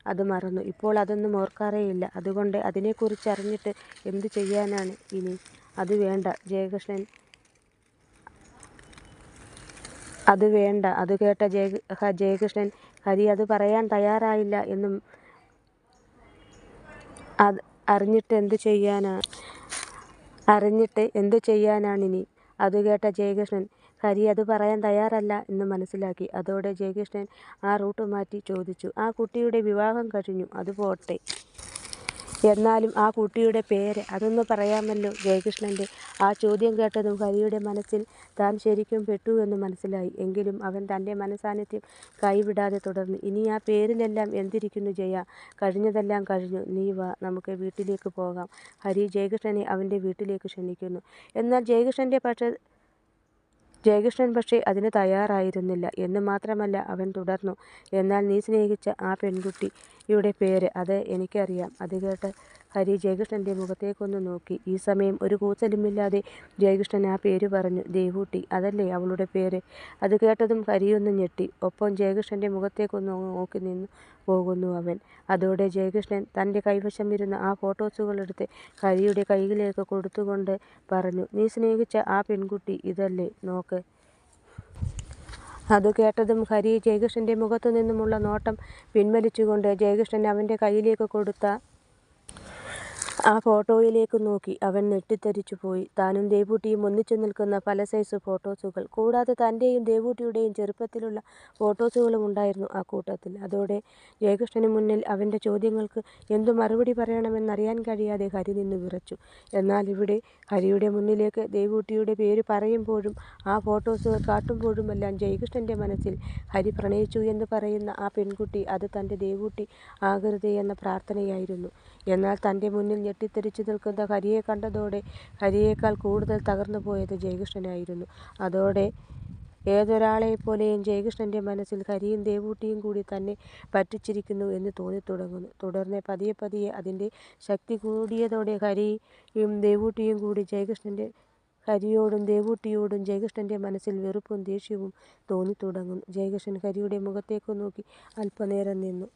അത് മറന്നു. ഇപ്പോൾ അതൊന്നും ഓർക്കാറേയില്ല. അതുകൊണ്ട് അതിനെക്കുറിച്ച് അറിഞ്ഞിട്ട് എന്തു ചെയ്യാനാണ് ഇനി? അത് വേണ്ട ജയകൃഷ്ണൻ അത് വേണ്ട അത് കേട്ട ജയ ജയകൃഷ്ണൻ ഹരി അത് പറയാൻ തയ്യാറായില്ല എന്നും അത് അറിഞ്ഞിട്ട് എന്തു ചെയ്യാനാ അറിഞ്ഞിട്ട് എന്തു ചെയ്യാനാണിനി? അത് കേട്ട ജയകൃഷ്ണൻ ഹരി അത് പറയാൻ തയ്യാറല്ല എന്ന് മനസ്സിലാക്കി. അതോടെ ജയകൃഷ്ണൻ ആ റൂട്ട് മാറ്റി ചോദിച്ചു, ആ കുട്ടിയുടെ വിവാഹം കഴിഞ്ഞു. അത് പോട്ടെ. എന്നാലും ആ കുട്ടിയുടെ പേര് അതൊന്ന് പറയാമല്ലോ ജയകൃഷ്ണന്റെ ആ ചോദ്യം കേട്ടതും ഹരിയുടെ മനസ്സിൽ താൻ ശരിക്കും പെട്ടു എന്ന് മനസ്സിലായി. എങ്കിലും അവൻ തന്റെ മനസാന്നിധ്യം കൈവിടാതെ തുടർന്നു. ഇനി ആ പേരിലെല്ലാം എന്തിരിക്കുന്നു ജയ? കഴിഞ്ഞതെല്ലാം കഴിഞ്ഞു. നീ വാ നമുക്ക് വീട്ടിലേക്ക് പോകാം. ഹരി ജയകൃഷ്ണനെ അവന്റെ വീട്ടിലേക്ക് ക്ഷണിക്കുന്നു. എന്നാൽ ജയകൃഷ്ണന്റെ പക്ഷേ ജയകൃഷ്ണൻ പക്ഷേ അതിന് തയ്യാറായിരുന്നില്ല. എന്ന് മാത്രമല്ല അവൻ തുടർന്നു. എന്നാൽ നീ സ്നേഹിച്ച ആ പെൺകുട്ടിയുടെ പേര് അത് എനിക്കറിയാം അത് കേട്ട് ഹരി ജയകൃഷ്ണന്റെ മുഖത്തേക്കൊന്ന് നോക്കി. ഈ സമയം ഒരു കൂസലുമില്ലാതെ ജയകൃഷ്ണൻ ആ പേര് പറഞ്ഞു. ദേവൂട്ടി അതല്ലേ അവളുടെ പേര് അത് കേട്ടതും ഹരിയൊന്ന് ഞെട്ടി. ഒപ്പം ജയകൃഷ്ണന്റെ മുഖത്തേക്കൊന്ന് നോക്കി നിന്നു പോകുന്നു അവൻ. അതോടെ ജയകൃഷ്ണൻ തന്റെ കൈവശം ഇരുന്ന ആ ഫോട്ടോസുകളെടുത്ത് ഹരിയുടെ കൈയിലേക്ക് കൊടുത്തുകൊണ്ട് പറഞ്ഞു നീ സ്നേഹിച്ച ആ പെൺകുട്ടി ഇതല്ലേ? നോക്ക് അത് കേട്ടതും ഹരി ജയകൃഷ്ണന്റെ മുഖത്തു നിന്നുമുള്ള നോട്ടം പിൻവലിച്ചുകൊണ്ട് ജയകൃഷ്ണൻ അവന്റെ കയ്യിലേക്ക് കൊടുത്ത ആ ഫോട്ടോയിലേക്ക് നോക്കി. അവൻ ഞെട്ടിത്തരിച്ചു പോയി. താനും ദേവൂട്ടിയും ഒന്നിച്ചു നിൽക്കുന്ന പല സൈസ് ഫോട്ടോസുകൾ. കൂടാതെ തന്റെയും ദേവൂട്ടിയുടെയും ചെറുപ്പത്തിലുള്ള ഫോട്ടോസുകളും ഉണ്ടായിരുന്നു ആ കൂട്ടത്തിൽ. അതോടെ ജയകൃഷ്ണന് മുന്നിൽ അവന്റെ ചോദ്യങ്ങൾക്ക് എന്തു മറുപടി പറയണമെന്നറിയാൻ കഴിയാതെ ഹരി നിന്ന് വിറച്ചു. എന്നാൽ ഇവിടെ ഹരിയുടെ മുന്നിലേക്ക് ദേവൂട്ടിയുടെ പേര് പറയുമ്പോഴും ആ ഫോട്ടോസുകൾ കാട്ടുമ്പോഴുമെല്ലാം ജയകൃഷ്ണന്റെ മനസ്സിൽ ഹരി പ്രണയിച്ചു എന്ന് പറയുന്ന ആ പെൺകുട്ടി അത് തന്റെ ദേവൂട്ടി ആകരുതേ എന്ന പ്രാർത്ഥനയായിരുന്നു. എന്നാൽ തന്റെ മുന്നിൽ ഞെട്ടിത്തെറിച്ചു നിൽക്കുന്ന ഹരിയെ കണ്ടതോടെ ഹരിയേക്കാൾ കൂടുതൽ തകർന്നു പോയത് ജയകൃഷ്ണനായിരുന്നു. അതോടെ ഏതൊരാളെപ്പോലെയും ജയകൃഷ്ണന്റെ മനസ്സിൽ ഹരിയും ദേവൂട്ടിയും കൂടി തന്നെ പറ്റിച്ചിരിക്കുന്നു എന്ന് തോന്നിത്തുടങ്ങുന്നു. തുടർന്ന് പതിയെ പതിയെ അതിന്റെ ശക്തി കൂടിയതോടെ ഹരിയും ദേവൂട്ടിയും കൂടി ജയകൃഷ്ണന്റെ ഹരിയോടും ദേവൂട്ടിയോടും ജയകൃഷ്ണന്റെ മനസ്സിൽ വെറുപ്പും ദേഷ്യവും തോന്നിത്തുടങ്ങുന്നു. ജയകൃഷ്ണൻ ഹരിയുടെ മുഖത്തേക്ക് നോക്കി അല്പനേരം നിന്നു.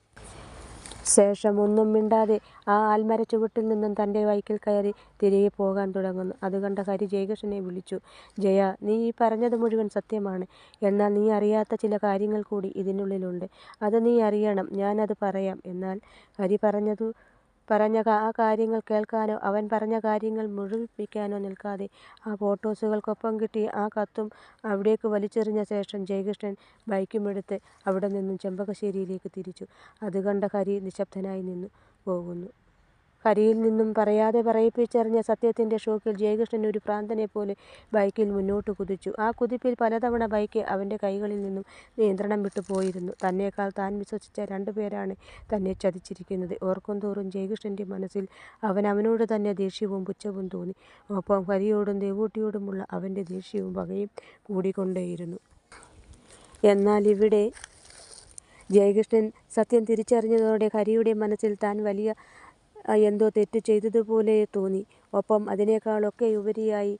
ശേഷം ഒന്നും മിണ്ടാതെ ആ ആൽമര ചുവട്ടിൽ നിന്നും തന്റെ വൈക്കിൽ കയറി തിരികെ പോകാൻ തുടങ്ങുന്നു. അത് കണ്ട ഹരി ജയകൃഷ്ണനെ വിളിച്ചു ജയ നീ ഈ പറഞ്ഞത് മുഴുവൻ സത്യമാണ്. എന്നാൽ നീ അറിയാത്ത ചില കാര്യങ്ങൾ കൂടി ഇതിനുള്ളിലുണ്ട്. അത് നീ അറിയണം. ഞാനത് പറയാം. എന്നാൽ ഹരി പറഞ്ഞതു പറഞ്ഞ ആ കാര്യങ്ങൾ കേൾക്കാനോ അവൻ പറഞ്ഞ കാര്യങ്ങൾ മുഴുവിപ്പിക്കാനോ നിൽക്കാതെ ആ ഫോട്ടോസുകൾക്കൊപ്പം കിട്ടിയ ആ കത്തും അവിടേക്ക് വലിച്ചെറിഞ്ഞ ശേഷം ജയകൃഷ്ണൻ ബൈക്കുമെടുത്ത് അവിടെ നിന്നും ചെമ്പകശ്ശേരിയിലേക്ക് തിരിച്ചു. അത് കണ്ട ഹരി നിശബ്ദനായി നിന്നു പോകുന്നു. ഹരിയിൽ നിന്നും പറയാതെ പറയിപ്പിച്ചെറിഞ്ഞ സത്യത്തിന്റെ ഷോക്കിൽ ജയകൃഷ്ണൻ ഒരു ഭ്രാന്തനെ പോലെ ബൈക്കിൽ മുന്നോട്ട് കുതിച്ചു. ആ കുതിപ്പിൽ പലതവണ ബൈക്ക് അവന്റെ കൈകളിൽ നിന്നും നിയന്ത്രണം വിട്ടുപോയിരുന്നു തന്നേക്കാൾ താൻ വിശ്വസിച്ച രണ്ടുപേരാണ് തന്നെ ചതിച്ചിരിക്കുന്നത്. ഓർക്കും തോറും ജയകൃഷ്ണന്റെ മനസ്സിൽ അവൻ അവനോട് തന്നെ ദേഷ്യവും പുച്ഛവും തോന്നി. ഒപ്പം ഹരിയോടും ദേവൂട്ടിയോടുമുള്ള അവന്റെ ദേഷ്യവും പകയും കൂടിക്കൊണ്ടേയിരുന്നു. എന്നാൽ ഇവിടെ ജയകൃഷ്ണൻ സത്യം തിരിച്ചറിഞ്ഞതോടെ ഹരിയുടെ മനസ്സിൽ താൻ വലിയ എന്തോ തെറ്റ് ചെയ്തതുപോലെ തോന്നി. ഒപ്പം അതിനേക്കാളൊക്കെ ഉപരിയായി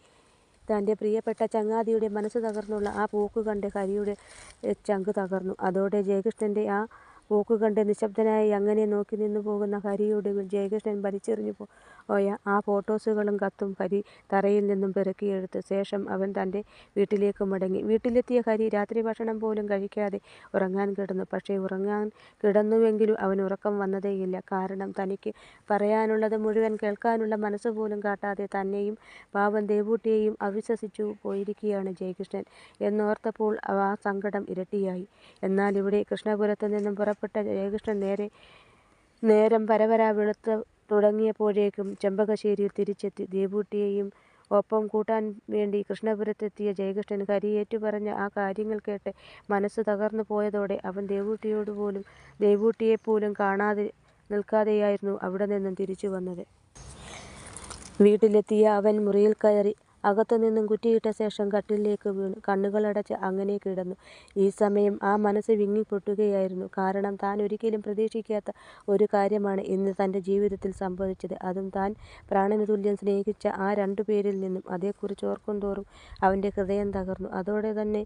തന്റെ പ്രിയപ്പെട്ട ചങ്ങാതിയുടെ മനസ്സ് തകർന്നുള്ള ആ പോക്ക് കണ്ട് ഹരിയുടെ ചങ്ക് തകർന്നു. അതോടെ ജയകൃഷ്ണന്റെ ആ പോക്ക് കണ്ട് നിശബ്ദനായി അങ്ങനെ നോക്കി നിന്നു പോകുന്ന ഹരിയൊടുവിൽ ജയകൃഷ്ണൻ വലിച്ചെറിഞ്ഞു പോയ ആ ഫോട്ടോസുകളും കത്തും ഹരി തറയിൽ നിന്നും പെറുക്കിയെടുത്ത് ശേഷം അവൻ തന്റെ വീട്ടിലേക്ക് മടങ്ങി. വീട്ടിലെത്തിയ ഹരി രാത്രി ഭക്ഷണം പോലും കഴിക്കാതെ ഉറങ്ങാൻ കിടന്നു. പക്ഷേ ഉറങ്ങാൻ കിടന്നുവെങ്കിലും അവൻ ഉറക്കം വന്നതേയില്ല. കാരണം തനിക്ക് പറയാനുള്ളത് മുഴുവൻ കേൾക്കാനുള്ള മനസ്സ് പോലും കാട്ടാതെ തന്നെയും പാവം ദേവൂട്ടിയെയും അവിശ്വസിച്ചു പോയിരിക്കുകയാണ് ജയകൃഷ്ണൻ. എന്നോർത്തപ്പോൾ ആ സങ്കടം ഇരട്ടിയായി. എന്നാൽ ഇവിടെ കൃഷ്ണപുരത്ത് നിന്നും പുറപ്പെട്ട ജയകൃഷ്ണൻ നേരെ നേരം പരവര വെളുത്ത് തുടങ്ങിയപ്പോഴേക്കും ചെമ്പകശ്ശേരിയിൽ തിരിച്ചെത്തി. ദേവൂട്ടിയെയും ഒപ്പം കൂട്ടാൻ വേണ്ടി കൃഷ്ണപുരത്തെത്തിയ ജയകൃഷ്ണൻ കരിയേറ്റു പറഞ്ഞ ആ കാര്യങ്ങൾ കേട്ട് മനസ്സ് തകർന്നു പോയതോടെ അവൻ ദേവൂട്ടിയോട് പോലും ദേവൂട്ടിയെപ്പോലും കാണാതെ നിൽക്കാതെയായിരുന്നു അവിടെ നിന്നും തിരിച്ചു വന്നത്. വീട്ടിലെത്തിയ അവൻ മുറിയിൽ കയറി അകത്തുനിന്നും കുറ്റിയിട്ട ശേഷം കട്ടിലേക്ക് വീണു. കണ്ണുകളടച്ച് അങ്ങനെ കിടന്നു. ഈ സമയം ആ മനസ്സ് വിങ്ങിപ്പൊട്ടുകയായിരുന്നു. കാരണം താൻ ഒരിക്കലും പ്രതീക്ഷിക്കാത്ത ഒരു കാര്യമാണ് ഇന്ന് തന്റെ ജീവിതത്തിൽ സംഭവിച്ചത്. അതും താൻ പ്രാണന തുല്യം സ്നേഹിച്ച ആ രണ്ടു പേരിൽ നിന്നും. അതേക്കുറിച്ച് ഓർക്കും തോറും അവന്റെ ഹൃദയം തകർന്നു. അതോടെ തന്നെ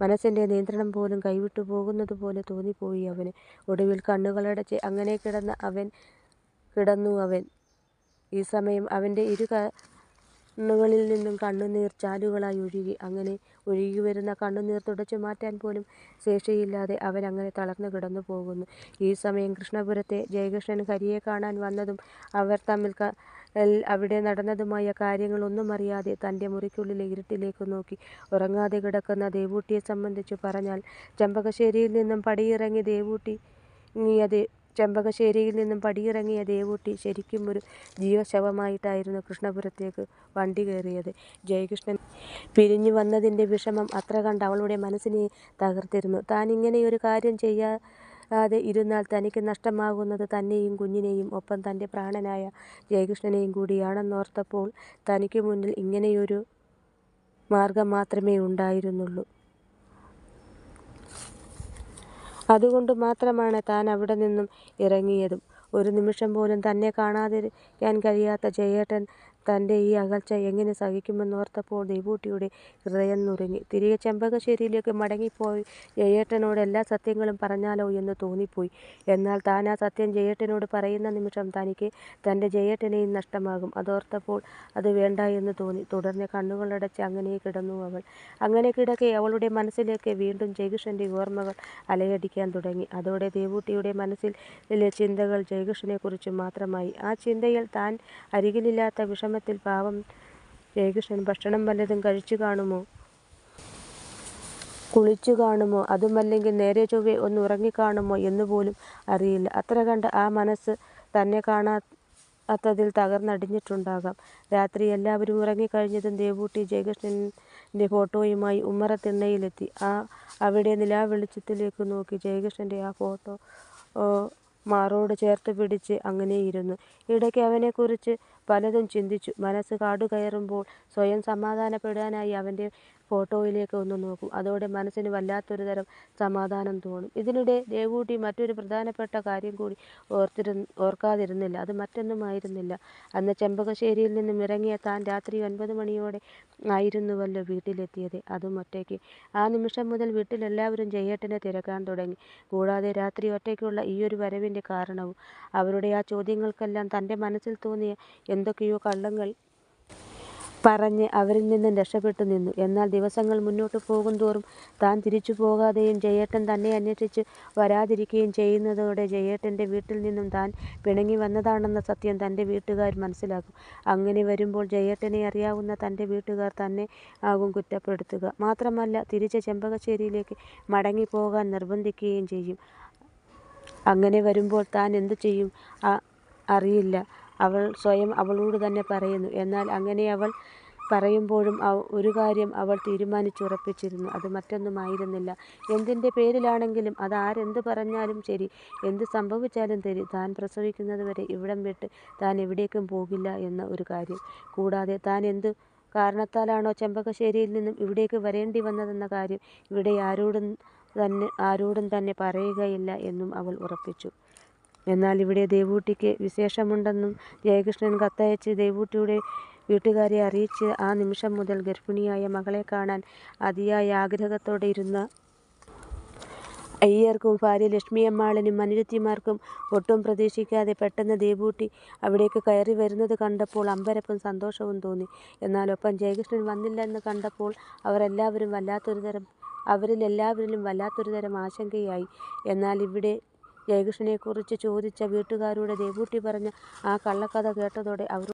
മനസ്സിന്റെ നിയന്ത്രണം പോലും കൈവിട്ടു പോകുന്നത് പോലെ തോന്നിപ്പോയി അവന്. ഒടുവിൽ കണ്ണുകളടച്ച് അങ്ങനെ കിടന്ന അവൻ കിടന്നു അവൻ. ഈ സമയം അവന്റെ ഇരു കണ്ണുകളിൽ നിന്നും കണ്ണുനീർ ചാലുകളായി ഒഴുകി അങ്ങനെ ഒഴുകി വരുന്ന കണ്ണുനീർ തുടച്ചു മാറ്റാൻ പോലും ശേഷിയില്ലാതെ അവരങ്ങനെ തളർന്നു കിടന്നു പോകുന്നു. ഈ സമയം കൃഷ്ണപുരത്തെ ജയകൃഷ്ണൻ ഹരിയെ കാണാൻ വന്നതും അവർ തമ്മിൽ അവിടെ നടന്നതുമായ കാര്യങ്ങളൊന്നും അറിയാതെ തന്റെ മുറിക്കുള്ളിലെ ഇരുട്ടിലേക്ക് നോക്കി ഉറങ്ങാതെ കിടക്കുന്ന ദേവൂട്ടിയെ സംബന്ധിച്ച് പറഞ്ഞാൽ ചെമ്പകശ്ശേരിയിൽ നിന്നും പടിയിറങ്ങി ദേവൂട്ടി ഇങ്ങിയത് ചെമ്പകശ്ശേരിയിൽ നിന്നും പടിയിറങ്ങിയ ദേവൂട്ടി ശരിക്കും ഒരു ജീവശവമായിട്ടായിരുന്നു കൃഷ്ണപുരത്തേക്ക് വണ്ടി കയറിയത്. ജയകൃഷ്ണൻ പിരിഞ്ഞു വന്നതിന്റെ വിഷമം അത്ര കണ്ട് അവളുടെ മനസ്സിനെ തകർത്തിരുന്നു. താൻ ഇങ്ങനെയൊരു കാര്യം ചെയ്യാതെ ഇരുന്നാൽ തനിക്ക് നഷ്ടമാകുന്നത് തന്നെയും കുഞ്ഞിനെയും ഒപ്പം തന്റെ പ്രാണനായ ജയകൃഷ്ണനെയും കൂടിയാണെന്നോർത്തപ്പോൾ തനിക്ക് മുന്നിൽ ഇങ്ങനെയൊരു മാർഗം മാത്രമേ ഉണ്ടായിരുന്നുള്ളൂ. അതുകൊണ്ടു മാത്രമാണ് താൻ അവിടെ നിന്നും ഇറങ്ങിയതും. ഒരു നിമിഷം പോലും തന്നെ കാണാതിരിക്കാൻ കഴിയാത്ത ജയേട്ടൻ തന്റെ ഈ അകൽച്ച എങ്ങനെ സഹിക്കുമെന്നോർത്തപ്പോൾ ദേവൂട്ടിയുടെ ഹൃദയം നുറുങ്ങി. തിരികെ ചെമ്പകശ്ശേരിയിലേക്ക് മടങ്ങിപ്പോയി ജയേട്ടനോട് എല്ലാ സത്യങ്ങളും പറഞ്ഞാലോ എന്ന് തോന്നിപ്പോയി. എന്നാൽ ആ സത്യം ജയേട്ടനോട് പറയുന്ന നിമിഷം തനിക്ക് തന്റെ ജയേട്ടനെയും നഷ്ടമാകും. അതോർത്തപ്പോൾ അത് വേണ്ട എന്ന് തോന്നി. തുടർന്ന് കണ്ണുകളടച്ച് അങ്ങനെ കിടന്നു അവൾ. അങ്ങനെ കിടക്കെ അവളുടെ മനസ്സിലേക്ക് വീണ്ടും ജയകൃഷ്ണന്റെ ഓർമ്മകൾ അലയടിക്കാൻ തുടങ്ങി. അതോടെ ദേവൂട്ടിയുടെ മനസ്സിൽ ചിന്തകൾ ജയകൃഷ്ണനെക്കുറിച്ച് മാത്രമായി. ആ ചിന്തയിൽ താൻ അരികിലില്ലാത്ത വിഷമത്തിൽ പാവം ജയകൃഷ്ണൻ ഭക്ഷണം വല്ലതും കഴിച്ചു കാണുമോ? കുളിച്ചു കാണുമോ? അതുമല്ലെങ്കിൽ നേരെ ചൊവ്വെ ഒന്ന് ഉറങ്ങിക്കാണുമോ എന്നുപോലും അറിയില്ല. അത്ര കണ്ട് ആ മനസ്സ് തന്നെ കാണാത്തതിൽ തകർന്നടിഞ്ഞിട്ടുണ്ടാകാം. രാത്രി എല്ലാവരും ഉറങ്ങിക്കഴിഞ്ഞതും ദേവൂട്ടി ജയകൃഷ്ണന്റെ ഫോട്ടോയുമായി ഉമ്മറ തിണ്ണയിലെത്തി ആ അവിടെ നിലാ വെളിച്ചത്തിലേക്ക് നോക്കി ജയകൃഷ്ണന്റെ ആ ഫോട്ടോ മാറോട് ചേർത്ത് പിടിച്ച് അങ്ങനെയിരുന്നു. ഇടയ്ക്ക് അവനെക്കുറിച്ച് പലതും ചിന്തിച്ചു. മനസ്സ് കാടുകയറുമ്പോൾ സ്വയം സമാധാനപ്പെടാനായി അവന്റെ ഫോട്ടോയിലേക്ക് ഒന്ന് നോക്കും. അതോടെ മനസ്സിന് വല്ലാത്തൊരു തരം സമാധാനം തോന്നും. ഇതിനിടെ ദേവൂട്ടി മറ്റൊരു പ്രധാനപ്പെട്ട കാര്യം കൂടി ഓർത്തിരു ഓർക്കാതിരുന്നില്ല. അത് മറ്റൊന്നുമായിരുന്നില്ല. അന്ന് ചെമ്പകശ്ശേരിയിൽ നിന്നും ഇറങ്ങിയ താൻ രാത്രി ഒൻപത് മണിയോടെ ആയിരുന്നുവല്ലോ വീട്ടിലെത്തിയത്. അതും ഒറ്റയ്ക്ക്. ആ നിമിഷം മുതൽ വീട്ടിലെല്ലാവരും ജയേട്ടനെ തിരക്കാൻ തുടങ്ങി. കൂടാതെ രാത്രി ഒറ്റയ്ക്കുള്ള ഒരു വരവിന്റെ കാരണവും. അവരുടെ ആ ചോദ്യങ്ങൾക്കെല്ലാം തന്റെ മനസ്സിൽ തോന്നിയ എന്തൊക്കെയോ കള്ളങ്ങൾ പറഞ്ഞ് അവരിൽ നിന്നും രക്ഷപ്പെട്ടു നിന്നു. എന്നാൽ ദിവസങ്ങൾ മുന്നോട്ട് പോകും തോറും താൻ തിരിച്ചു പോകാതെയും ജയേട്ടൻ തന്നെ അന്വേഷിച്ച് വരാതിരിക്കുകയും ചെയ്യുന്നതോടെ ജയേട്ടന്റെ വീട്ടിൽ നിന്നും താൻ പിണങ്ങി വന്നതാണെന്ന സത്യം തന്റെ വീട്ടുകാർ മനസ്സിലാക്കും. അങ്ങനെ വരുമ്പോൾ ജയേട്ടനെ അറിയാവുന്ന തന്റെ വീട്ടുകാർ തന്നെ ആകും കുറ്റപ്പെടുത്തുക. മാത്രമല്ല തിരിച്ച് ചെമ്പകശ്ശേരിയിലേക്ക് മടങ്ങിപ്പോകാൻ നിർബന്ധിക്കുകയും ചെയ്യും. അങ്ങനെ വരുമ്പോൾ താൻ എന്തു ചെയ്യും അറിയില്ല അവൾ സ്വയം അവളോട് തന്നെ പറയുന്നു. എന്നാൽ അങ്ങനെ അവൾ പറയുമ്പോഴും ഒരു കാര്യം അവൾ തീരുമാനിച്ചുറപ്പിച്ചിരുന്നു. അത് മറ്റൊന്നുമായിരുന്നില്ല. എന്തിന്റെ പേരിലാണെങ്കിലും അത് ആരെന്ത് പറഞ്ഞാലും ശരി എന്ത് സംഭവിച്ചാലും ശരി താൻ പ്രസവിക്കുന്നത് വരെ ഇവിടം വിട്ട് താൻ എവിടേക്കും പോകില്ല എന്ന ഒരു കാര്യം. കൂടാതെ താൻ എന്ത് കാരണത്താലാണോ ചെമ്പകശ്ശേരിയിൽ നിന്നും ഇവിടേക്ക് വരേണ്ടി വന്നതെന്ന കാര്യം ഇവിടെ ആരോടും തന്നെ ആരോടും തന്നെ പറയുകയില്ല എന്നും അവൾ ഉറപ്പിച്ചു. എന്നാൽ ഇവിടെ ദേവൂട്ടിക്ക് വിശേഷമുണ്ടെന്നും ജയകൃഷ്ണൻ കത്തയച്ച് ദേവൂട്ടിയുടെ വീട്ടുകാരെ അറിയിച്ച് ആ നിമിഷം മുതൽ ഗർഭിണിയായ മകളെ കാണാൻ അതിയായ ആഗ്രഹത്തോടെ ഇരുന്ന അയ്യർക്കും ഭാര്യ ലക്ഷ്മിയമ്മാളിനും അനിരുത്തിമാർക്കും ഒട്ടും പ്രതീക്ഷിക്കാതെ പെട്ടെന്ന് ദേവൂട്ടി അവിടേക്ക് കയറി വരുന്നത് കണ്ടപ്പോൾ അമ്പരപ്പും സന്തോഷവും തോന്നി. എന്നാൽ ഒപ്പം ജയകൃഷ്ണൻ വന്നില്ലെന്ന് കണ്ടപ്പോൾ അവരെല്ലാവരും വല്ലാത്തൊരു തരം അവരിൽ എല്ലാവരിലും വല്ലാത്തൊരു തരം ആശങ്കയായി. എന്നാൽ ഇവിടെ ജയകൃഷ്ണനെക്കുറിച്ച് ചോദിച്ച വീട്ടുകാരോട് ദേവൂട്ടി പറഞ്ഞ ആ കള്ളക്കഥ കേട്ടതോടെ അവരുടെ